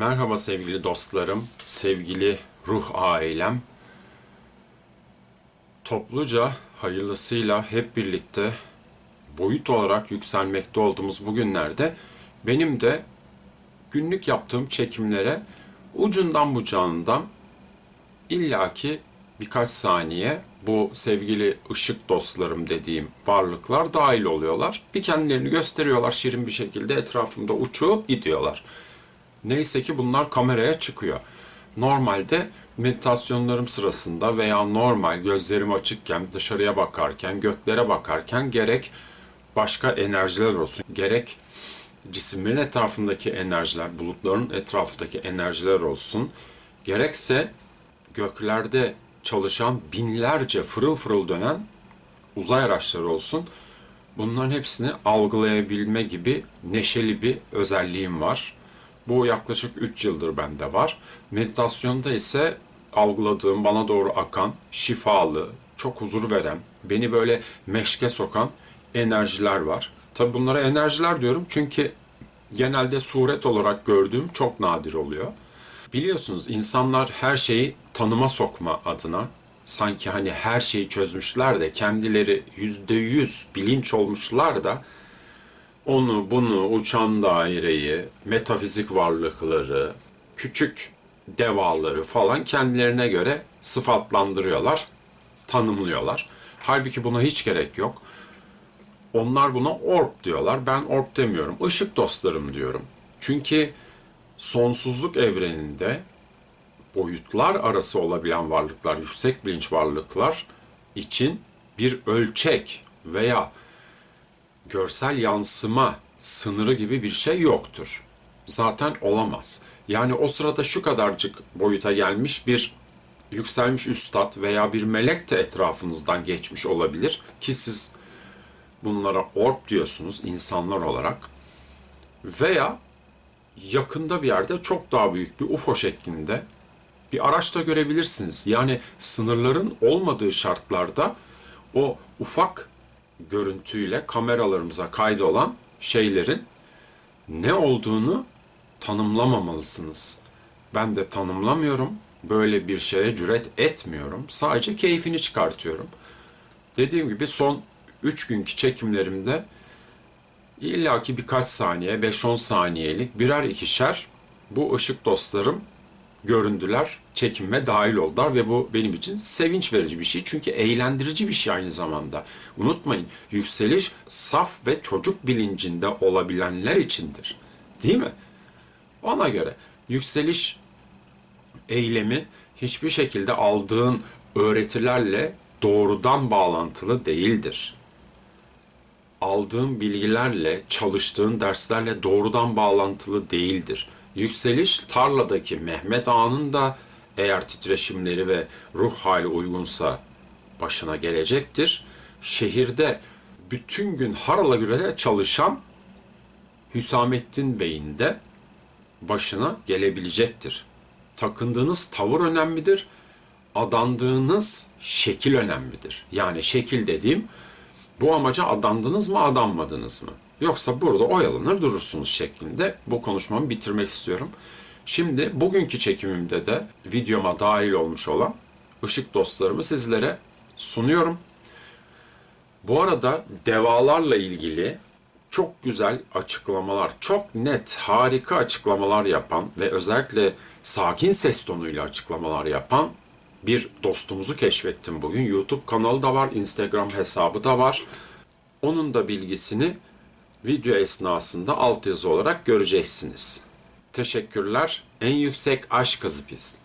Merhaba sevgili dostlarım, sevgili ruh ailem. Topluca hayırlısıyla hep birlikte boyut olarak yükselmekte olduğumuz bu günlerde benim de günlük yaptığım çekimlere ucundan bucağından illaki birkaç saniye bu sevgili ışık dostlarım dediğim varlıklar dahil oluyorlar. Bir kendilerini gösteriyorlar şirin bir şekilde etrafımda uçup gidiyorlar. Neyse ki bunlar kameraya çıkıyor. Normalde meditasyonlarım sırasında veya normal gözlerim açıkken dışarıya bakarken, göklere bakarken gerek başka enerjiler olsun, gerek cisimlerin etrafındaki enerjiler, bulutların etrafındaki enerjiler olsun, gerekse göklerde çalışan binlerce fırıl fırıl dönen uzay araçları olsun. Bunların hepsini algılayabilme gibi neşeli bir özelliğim var. Bu yaklaşık 3 yıldır bende var. Meditasyonda ise algıladığım, bana doğru akan, şifalı, çok huzur veren, beni böyle meşke sokan enerjiler var. Tabi bunlara enerjiler diyorum çünkü genelde suret olarak gördüğüm çok nadir oluyor. Biliyorsunuz insanlar her şeyi tanıma sokma adına sanki hani her şeyi çözmüşler de kendileri yüzde yüz bilinç olmuşlar da onu bunu uçan daireyi, metafizik varlıkları, küçük devaları falan kendilerine göre sıfatlandırıyorlar, tanımlıyorlar. Halbuki buna hiç gerek yok. Onlar buna orb diyorlar. Ben orb demiyorum. Işık dostlarım diyorum. Çünkü sonsuzluk evreninde boyutlar arası olabilen varlıklar, yüksek bilinç varlıklar için bir ölçek veya görsel yansıma sınırı gibi bir şey yoktur. Zaten olamaz. Yani o sırada şu kadarcık boyuta gelmiş bir yükselmiş üstad veya bir melek de etrafınızdan geçmiş olabilir ki siz bunlara orb diyorsunuz insanlar olarak veya yakında bir yerde çok daha büyük bir UFO şeklinde bir araç da görebilirsiniz. Yani sınırların olmadığı şartlarda o ufak görüntüyle kameralarımıza kaydı olan şeylerin ne olduğunu tanımlamamalısınız. Ben de tanımlamıyorum. Böyle bir şeye cüret etmiyorum. Sadece keyfini çıkartıyorum. Dediğim gibi son 3 günkü çekimlerimde illaki birkaç saniye, 5-10 saniyelik birer ikişer bu ışık dostlarım göründüler, çekinme dahil oldular ve bu benim için sevinç verici bir şey. Çünkü eğlendirici bir şey aynı zamanda. Unutmayın, yükseliş saf ve çocuk bilincinde olabilenler içindir. Değil mi? Ona göre yükseliş eylemi hiçbir şekilde aldığın öğretilerle doğrudan bağlantılı değildir. Aldığın bilgilerle, çalıştığın derslerle doğrudan bağlantılı değildir. Yükseliş tarladaki Mehmet Ağa'nın da eğer titreşimleri ve ruh hali uygunsa başına gelecektir. Şehirde bütün gün harala gürele çalışan Hüsamettin Bey'in de başına gelebilecektir. Takındığınız tavır önemlidir. Adandığınız şekil önemlidir. Yani şekil dediğim bu amaca adandınız mı adanmadınız mı? Yoksa burada oyalanır durursunuz şeklinde bu konuşmamı bitirmek istiyorum. Şimdi bugünkü çekimimde de videoma dahil olmuş olan ışık dostlarımı sizlere sunuyorum. Bu arada devalarla ilgili çok güzel açıklamalar, çok net, harika açıklamalar yapan ve özellikle sakin ses tonuyla açıklamalar yapan bir dostumuzu keşfettim bugün. YouTube kanalı da var, Instagram hesabı da var. Onun da bilgisini video esnasında altyazı olarak göreceksiniz. Teşekkürler. En yüksek aşk kızı pis.